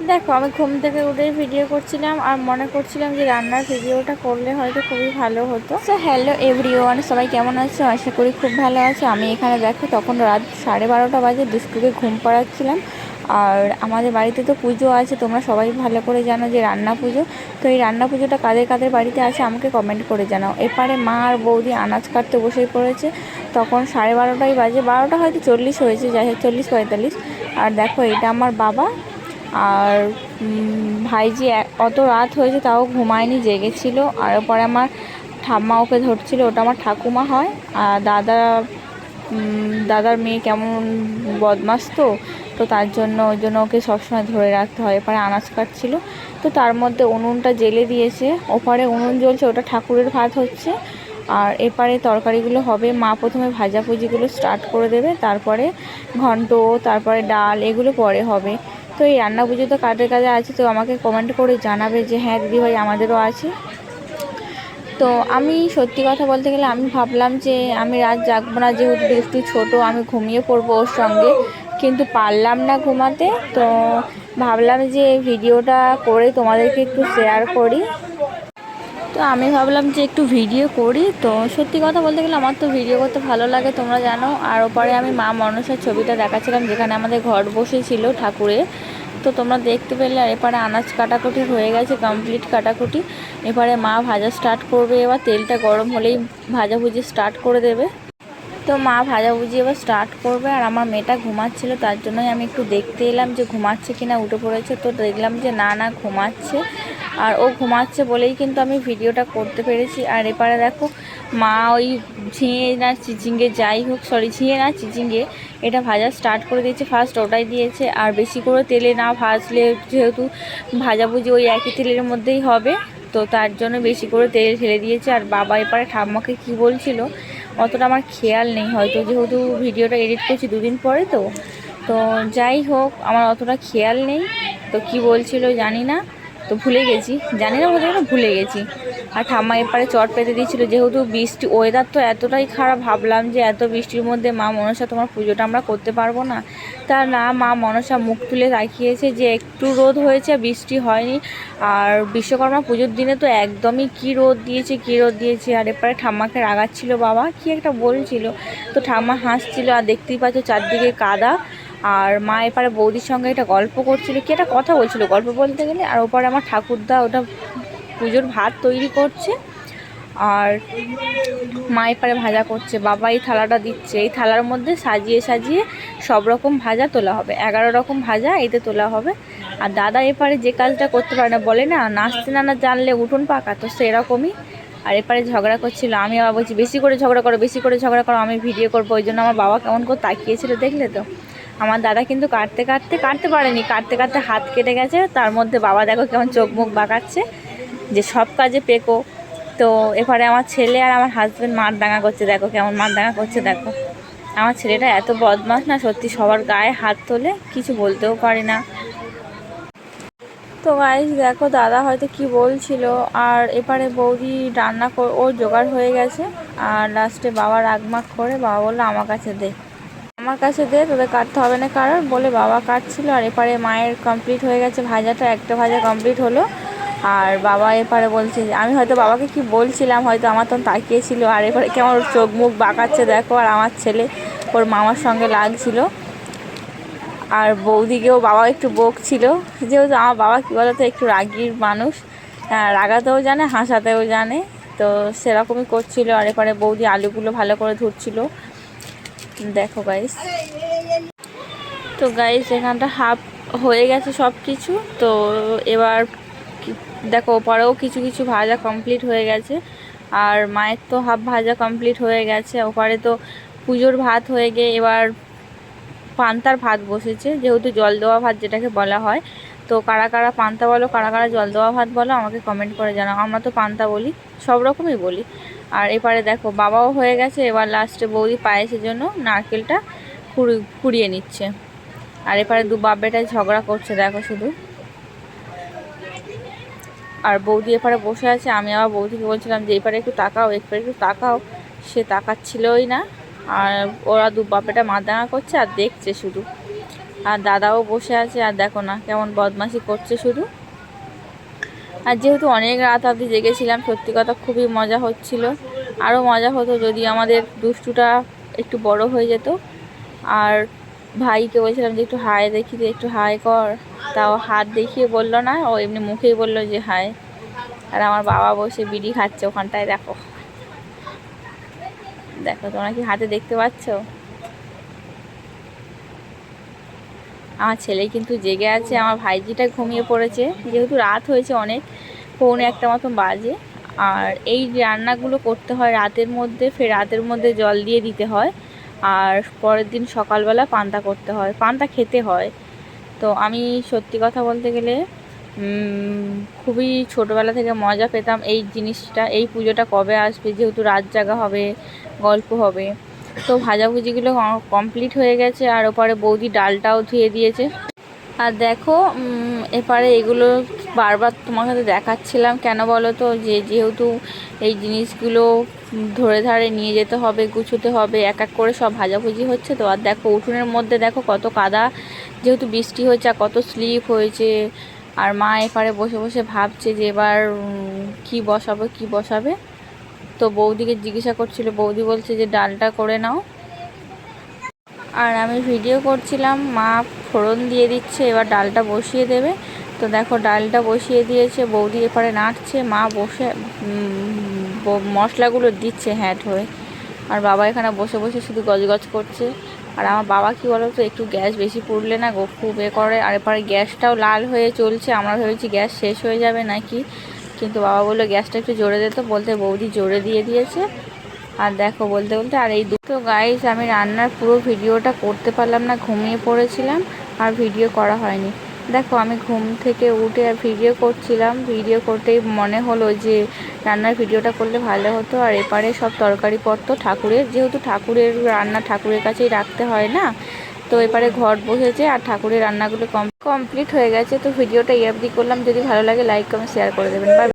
দেখো, আমি ঘুম থেকে উঠেই ভিডিও করছিলাম আর মনে করছিলাম যে রান্নার ভিডিওটা করলে হয়তো খুবই ভালো হতো। সো হ্যালো এভরিওয়ান সবাই কেমন আছো? আশা করি খুব ভালো আছে। আমি এখানে দেখো, তখন রাত সাড়ে বারোটা বাজে দুষ্টুকে ঘুম পাড়াচ্ছিলাম। আর আমাদের বাড়িতে তো পুজো আছে, তোমরা সবাই ভালো করে জানো যে রান্না পুজো। তো এই রান্না পুজোটা কাদের কাদের বাড়িতে আছে, আমাকে কমেন্ট করে জানাও। এপারে মা আর বৌদি আনাজ কাটতে বসে পড়েছে। তখন সাড়ে বারোটাই বাজে, বারোটা হয়তো চল্লিশ হয়েছে, যাই হোক, চল্লিশ পঁয়তাল্লিশ। আর দেখো, এটা আমার বাবা আর ভাইজি অত রাত হয়েছে তাও ঘুমায়নি, জেগেছিল। আর পরে আমার ঠাম্মা ওকে ধরছিল, ওটা আমার ঠাকুমা হয়। আর দাদা দাদার মেয়ে কেমন বদমাস তো তো তার জন্য, ওই জন্য ওকে সবসময় ধরে রাখতে হয়। এপারে আনাজ কাটছিল। তো তার মধ্যে উনুনটা জেলে দিয়েছে। ওপারে উনুন জ্বলছে, ওটা ঠাকুরের ভাত হচ্ছে। আর এপারে তরকারিগুলো হবে। মা প্রথমে ভাজাভুজিগুলো স্টার্ট করে দেবে, তারপরে ঘন্ট, তারপরে ডাল, এগুলো পরে হবে। তো এই রান্না পুজো তো কাদের কাজে আছে তো আমাকে কমেন্ট করে জানাবে যে হ্যাঁ দিদিভাই আমাদেরও আছে। তো আমি সত্যি কথা বলতে গেলে আমি ভাবলাম যে, আমি রাত জাগবো না, যেহেতু একটু ছোটো, আমি ঘুমিয়ে পড়ব ওর সঙ্গে। কিন্তু পারলাম না ঘুমাতে, তো ভাবলাম যে ভিডিওটা করে তোমাদেরকে একটু শেয়ার করি। তো আমি ভাবলাম যে একটু ভিডিও করি। তো সত্যি কথা বলতে গেলে আমার তো ভিডিও করতে ভালো লাগে, তোমরা জানো। আর ওপরে আমি মা মনসার ছবিটা দেখাচ্ছিলাম, যেখানে আমাদের ঘর বসেছিল ঠাকুরে তো তোমরা দেখতে পেলে, আর এপারে আনাজ কাটাকুটি হয়ে গেছে কমপ্লিট কাটাকুটি। এপারে মা ভাজা স্টার্ট করবে, এবার তেলটা গরম হলেই ভাজাভুজি স্টার্ট করে দেবে। তো মা ভাজাভুজি এবার স্টার্ট করবে আর আমার মেয়েটা ঘুমাচ্ছিল, তার জন্যই আমি একটু দেখতে এলাম যে ঘুমাচ্ছে কিনা, উঠে পড়েছে তো দেখলাম যে না না ঘুমাচ্ছে। আর ও ঘুমাচ্ছে বলেই কিন্তু আমি ভিডিওটা করতে পেরেছি। আর এপারে দেখো, মা ওই ঝিঙে না, চিচিঙ্গে যাই হোক সরি ঝিঙে না, চিচিঙ্গে, এটা ভাজা স্টার্ট করে দিয়েছে। ফার্স্ট ওটাই দিয়েছে। আর বেশি করে তেলে না ভাজলে যেহেতু ভাজাভুজি ওই একই তেলের মধ্যেই হবে, তো তার জন্য বেশি করে তেল ঢেলে দিয়েছে। আর বাবা এপারে ঠাম্মাকে কি বলছিল অতটা আমার খেয়াল নেই। হয়তো যেহেতু ভিডিওটা এডিট করছি দুদিন পরে তো। তো যাই হোক, আমার অতটা খেয়াল নেই। তো কি বলছিল জানি না। তো ভুলে গেছি। জানি না বলতে ভুলে গেছি। আর ঠাম্মা এপারে চট পেতে দিয়েছিল। যেহেতু বৃষ্টি ওয়েদার তো এতটাই খারাপ, ভাবলাম যে এত বৃষ্টির মধ্যে মা মনসা, তোমার পুজোটা আমরা করতে পারব না। তা না, মা মনসা মুখ তুলে তাকিয়েছে যে একটু রোদ হয়েছে, বৃষ্টি হয়নি। আর বিশ্বকর্মা পুজোর দিনে তো একদমই কি রোদ দিয়েছে, কি রোদ দিয়েছে। আর এপারে ঠাম্মাকে রাগাচ্ছিল, বাবা, কি একটা বলছিল। তো ঠাম্মা হাসছিল, আর দেখতেই পাচ্ছ চারদিকে কাদা। আর মা এপারে বৌদির সঙ্গে একটা গল্প করছিল, কি একটা কথা বলছিল গল্প বলতে গেলে। আর ওপারে আমার ঠাকুরদা, ওটা পুজোর ভাত তৈরি করছে আর মা এপারে ভাজা করছে, বাবা এই থালাটা দিচ্ছে, এই থালার মধ্যে সাজিয়ে সাজিয়ে সব রকম ভাজা তোলা হবে। এগারো রকম ভাজা এতে তোলা হবে। আর দাদা এপারে যে কাজটা করতে পারে না, বলে না, নাচতে না না জানলে উঠোন পাকা, তো সেরকমই। আর এপারে ঝগড়া করছিল, আমি আবার বলছি, বেশি করে ঝগড়া করো, বেশি করে ঝগড়া করো, আমি ভিডিও করব। ওই জন্য আমার বাবা কেমন করে তাকিয়েছিল দেখলে তো। আমার দাদা কিন্তু কাটতে কাটতে কাটতে পারেনি। কাটতে কাটতে হাত কেটে গেছে, তার মধ্যে বাবা দেখো কেমন চোখ মুখ বাঁকাচ্ছে। যে সব কাজে পেকো। তো এবারে আমার ছেলে আর আমার হাজব্যান্ড মার দাঙ্গা করছে, দেখো কেমন মার দাঙ্গা করছে, দেখো। আমার ছেলেটা এত বদমাস না, সত্যি সবার গায়ে হাত তোলে, কিছু বলতেও পারে না। তো গাইস দেখো দাদা হয়তো কি বলছিল, আর এপারে বৌদি রান্না কর ও জোগাড় হয়ে গেছে। আর লাস্টে বাবা রাগমাগ করে, বাবা বলল, আমার কাছে দে। আমার কাছে দে, তোদের কাটতে হবে না কারোর বলে বাবা কাটছিল, আর এপারে মায়ের কমপ্লিট হয়ে গেছে ভাজাটা, একটা ভাজা কমপ্লিট হলো। আর বাবা এপারে বলছে আমি হয়তো বাবাকে কি বলছিলাম হয়তো আমার তখন তাকিয়েছিল আর এপারে কেমন চোখ মুখ বাঁকাচ্ছে দেখো আর আমার ছেলে ওর মামার সঙ্গে লাগছিল। আর বৌদিকেও বাবা একটু বকছিল যেহেতু আমার বাবা কী বলতো একটু রাগির মানুষ। আহ, রাগাতেও জানে হাসাতেও জানে তো সেরকমই করছিল আর এপারে বৌদি আলুগুলো ভালো করে ধুচ্ছিল। দেখো গাইস তো গাইস এখানটা হাফ হয়ে গেছে সব কিছু তো এবার দেখো ওপারেও কিছু কিছু ভাজা কমপ্লিট হয়ে গেছে। আর মায়ের তো হাফ ভাজা কমপ্লিট হয়ে গেছে। ওপারে তো পুজোর ভাত হয়ে গিয়ে এবার পান্তার ভাত বসেছে। যেহেতু জল দেওয়া ভাত যেটাকে বলা হয়। তো কারা কারা পান্তা বলো, কারা কারা জল দেওয়া ভাত বলো, আমাকে কমেন্ট করে জানাও। আমরা তো পান্তা বলি, সব রকমই বলি। আর এপারে দেখো, বাবাও হয়ে গেছে। এবার লাস্টে বৌদি পায়েসের জন্য নারকেলটা কুড়ি, কুড়িয়ে নিচ্ছে। আর এপারে দু বাপ বেটায় ঝগড়া করছে, দেখো শুধু। আর বৌদি এপারে বসে আছে, আমি আবার বৌদিকে বলছিলাম যে, এপারে একটু তাকাও, এপারে একটু তাকাও। সে তাকাচ্ছিলই না। আর ওরা দু বাপেটা মাদাঙা করছে আর দেখছে শুধু। আর দাদাও বসে আছে, আর দেখো না কেমন বদমাশি করছে শুধু। আর যেহেতু অনেক রাত অবধি জেগেছিলাম, সত্যি কথা খুবই মজা হচ্ছিল। আরও মজা হতো যদি আমাদের দুষ্টুটা একটু বড় হয়ে যেত। আর ভাইকে বলছিলাম যে, একটু হাই দেখি, একটু হাই কর। তাও হাত দেখিয়ে বলল না, ও এমনি মুখেই বলল যে, হায়। আর আমার বাবা বসে বিড়ি খাচ্ছে ওখানটায়, দেখো। দেখো, তোমরা কি হাতে দেখতে পাচ্ছ? আমার ছেলে কিন্তু জেগে আছে, আমার ভাইজিটা ঘুমিয়ে পড়েছে। যেহেতু রাত হয়েছে অনেক, পৌনে একটা মতন বাজে। আর এই রান্নাগুলো করতে হয় রাতের মধ্যে, ফের রাতের মধ্যে জল দিয়ে দিতে হয়। আর পরের দিন সকালবেলা পান্তা করতে হয়। পান্তা খেতে হয়। তো আমি সত্যি কথা বলতে গেলে খুবই ছোটোবেলা থেকে মজা পেতাম এই জিনিসটা, এই পুজোটা কবে আসবে, যেহেতু রাত জাগা হবে, গল্প হবে। তো ভাজাভুজিগুলো কমপ্লিট হয়ে গেছে আর ওপারে বৌদি ডালটাও ধুয়ে দিয়েছে। আর দেখো এপারে এগুলো বারবার তোমার কাছে দেখাচ্ছিলাম। কেন বলো তো? যে যেহেতু এই জিনিসগুলো ধরে ধারে নিয়ে যেতে হবে, গুছোতে হবে, এক এক করে সব ভাজাভুজি হচ্ছে তো। আর দেখো, উঠোনের মধ্যে দেখো কত কাদা, যেহেতু বৃষ্টি হয়েছে আর কত স্লিপ হয়েছে। আর মা এপারে বসে বসে ভাবছে যে এবার কি বসাবে কি বসাবে? তো বৌদিকে জিজ্ঞাসা করছিল, বৌদি বলছে যে ডালটা করে নাও। আর আমি ভিডিও করছিলাম, মা ফোড়ন দিয়ে দিচ্ছে, এবার ডালটা বসিয়ে দেবে। তো দেখো ডালটা বসিয়ে দিয়েছে, বৌদি এপারে নাড়ছে, মা বসে মশলাগুলো দিচ্ছে হ্যাট হয়ে আর বাবা এখানে বসে বসে শুধু গজগজ করছে। আর আমার বাবা কি বলো তো একটু গ্যাস বেশি পুড়লে না গো খুব এ করে। আর এরপরে গ্যাসটাও লাল হয়ে চলছে, আমরা ভেবেছি গ্যাস শেষ হয়ে যাবে নাকি। কিন্তু বাবা বলল গ্যাসটা একটু জোরে দিত বলতে বৌদি জোরে দিয়ে দিয়েছে। আর দেখো বলতে বলতে আর এই দুটো গাইস আমি রান্নার পুরো ভিডিওটা করতে পারলাম না, ঘুমিয়ে পড়েছিলাম, আর ভিডিও করা হয়নি। দেখো, আমি ঘুম থেকে উঠে আর ভিডিও করছিলাম। ভিডিও করতেই মনে হলো যে, রান্নার ভিডিওটা করলে ভালো হতো। আর এপারে সব তরকারি পত্র ঠাকুরের, যেহেতু ঠাকুরের রান্না ঠাকুরের কাছেই রাখতে হয় না, তো এপারে ঘর বসেছে আর ঠাকুরের রান্নাগুলো কমপ্লিট হয়ে গেছে। তো ভিডিওটা ইয়াবদি করলাম। যদি ভালো লাগে লাইক কমেন্ট শেয়ার করে দেবেন।